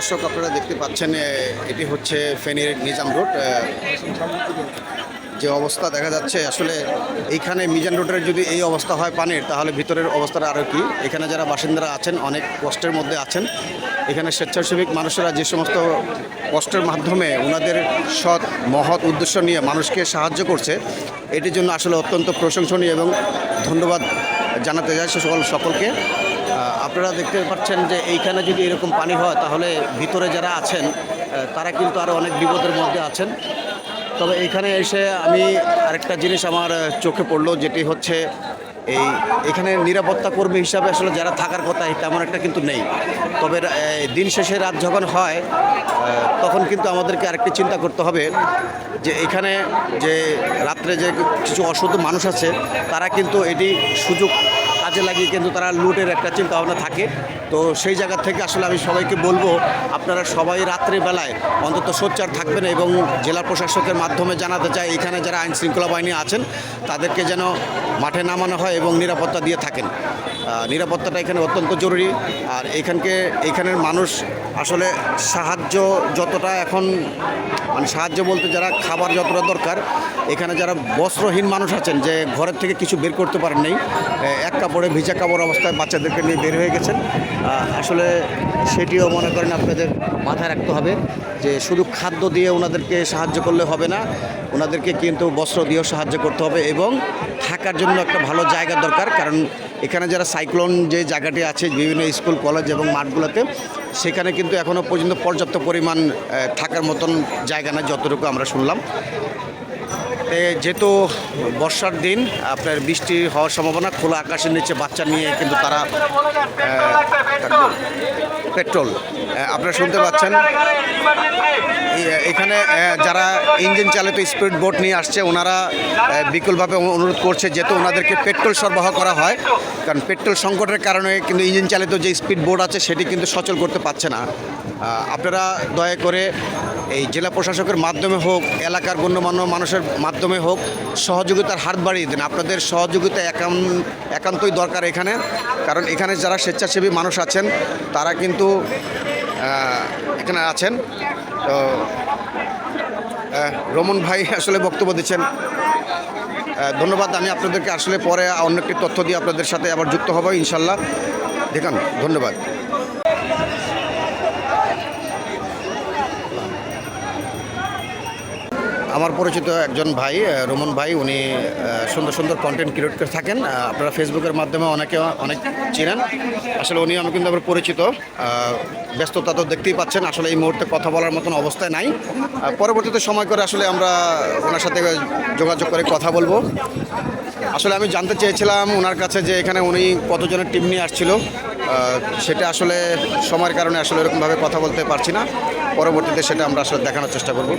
দর্শক, আপনারা দেখতে পাচ্ছেন এটি হচ্ছে ফেনীর নিজাম রোড যে অবস্থা দেখা যাচ্ছে। আসলে এইখানে মিজান রোডের যদি এই অবস্থা হয় পানির, তাহলে ভিতরের অবস্থাটা আরও কি? এখানে যারা বাসিন্দারা আছেন, অনেক কষ্টের মধ্যে আছেন। এখানে স্বেচ্ছাসেবী মানুষেরা যে সমস্ত কষ্টের মাধ্যমে ওনাদের সৎ, মহৎ উদ্দেশ্য নিয়ে মানুষকে সাহায্য করছে, এটির জন্য আসলে অত্যন্ত প্রশংসনীয় এবং ধন্যবাদ জানাতে সে সকল সকলকে। আপনারা দেখতে পাচ্ছেন যে এইখানে যদি এরকম পানি হয়, তাহলে ভিতরে যারা আছেন তারা কিন্তু আরও অনেক বিপদের মধ্যে আছেন। তবে এখানে এসে আমি আরেকটা জিনিস আমার চোখে পড়ল, যেটি হচ্ছে এই এখানে নিরাপত্তা কর্মী হিসাবে আসলে যারা থাকার কথা তেমন একটা কিন্তু নেই। তবে দিন শেষে রাত যখন হয় তখন কিন্তু আমাদেরকে আরেকটি চিন্তা করতে হবে যে এখানে যে রাত্রে যে কিছু অশুদ্ধ মানুষ আছে, তারা কিন্তু এটি সুযোগ কাজে লাগিয়ে কিন্তু তারা লুটের একটা চিন্তা ভাবনা থাকে। তো সেই জায়গা থেকে আসলে আমি সবাইকে বলব, আপনারা সবাই রাত্রিবেলায় অন্তত সোচ্চার থাকবেন এবং জেলা প্রশাসকের মাধ্যমে জানাতে চাই, এখানে যারা আইন শৃঙ্খলা বাহিনী আছেন, তাদেরকে যেন মাঠে নামানো হয় এবং নিরাপত্তা দিয়ে থাকেন। নিরাপত্তাটা এখানে অত্যন্ত জরুরি। আর এখানকে, এখানের মানুষ আসলে সাহায্য যতটা এখন মানে সাহায্য বলতে যারা খাবার যতটা দরকার, এখানে যারা বস্ত্রহীন মানুষ আছেন যে ঘরের থেকে কিছু বের করতে পারেন নাই এক কাপড়ে ভিজা কাপড় অবস্থায় বাচ্চাদেরকে নিয়ে বের হয়ে গেছেন। আসলে সেটিও মনে করেন আপনাদের মাথায় রাখতে হবে যে শুধু খাদ্য দিয়ে ওনাদেরকে সাহায্য করলে হবে না, ওনাদেরকে কিন্তু বস্ত্র দিয়েও সাহায্য করতে হবে এবং থাকার জন্য একটা ভালো জায়গা দরকার, কারণ এখানে যারা সাইক্লোন যে জায়গাটি আছে, বিভিন্ন স্কুল, কলেজ এবং মাঠগুলোতে, সেখানে কিন্তু এখনও পর্যন্ত পর্যাপ্ত পরিমাণ থাকার মতন জায়গা না যতটুকু আমরা শুনলাম যেহেতু বর্ষার দিন, আপনার বৃষ্টি হওয়ার সম্ভাবনা, খোলা আকাশের নিচে বাচ্চা নিয়ে কিন্তু তারা। পেট্রোল। আপনারা শুনতে পাচ্ছেন। এখানে যারা ইঞ্জিন চালিত স্পিড বোট নিয়ে আসছে, ওনারা বিকল্পভাবে অনুরোধ করছে যেহেতু ওনাদেরকে পেট্রোল সরবরাহ করা হয়। কারণ পেট্রোল সংকটের কারণে কিন্তু ইঞ্জিন চালিত যে স্পিড বোট আছে, সেটি কিন্তু সচল করতে পারছে না। আপনারা দয়া করে এই জেলা প্রশাসকের মাধ্যমে হোক, এলাকার গণ্যমান্য মানুষের মাধ্যমে হোক, সহযোগিতার হাত বাড়িয়ে দেন। আপনাদের সহযোগিতা একান একান্তই দরকার এখানে। কারণ এখানে যারা স্বেচ্ছাসেবী মানুষ আছেন, তারা কিন্তু আহ, এখানে আছেন। তো রমন ভাই আসলে বক্তব্য দিচ্ছেন। ধন্যবাদ আমি আপনাদেরকে আসলে পরে অন্য একটি তথ্য দিয়ে আপনাদের সাথে আবার যুক্ত হব ইনশাল্লাহ। দেখান ধন্যবাদ। আমার পরিচিত একজন ভাই রোমন ভাই, উনি সুন্দর সুন্দর কন্টেন্ট ক্রিয়েট করে থাকেন। আপনারা ফেসবুকের মাধ্যমে অনেকে, অনেক চিনেন। আসলে উনি আমি কিন্তু আমার পরিচিত। ব্যস্ততা তো দেখতেই পাচ্ছেন, আসলে এই মুহূর্তে কথা বলার মতন অবস্থায় নাই। পরবর্তীতে সময় করে আসলে আমরা ওনার সাথে যোগাযোগ করে কথা বলব। আসলে আমি জানতে চেয়েছিলাম ওনার কাছে যে এখানে উনি কতজনের টিম নিয়ে আসছিল। সেটা আসলে সময়ের কারণে আসলে এরকমভাবে কথা বলতে পারছি না। পরবর্তীতে সেটা আমরা আসলে দেখানোর চেষ্টা করব।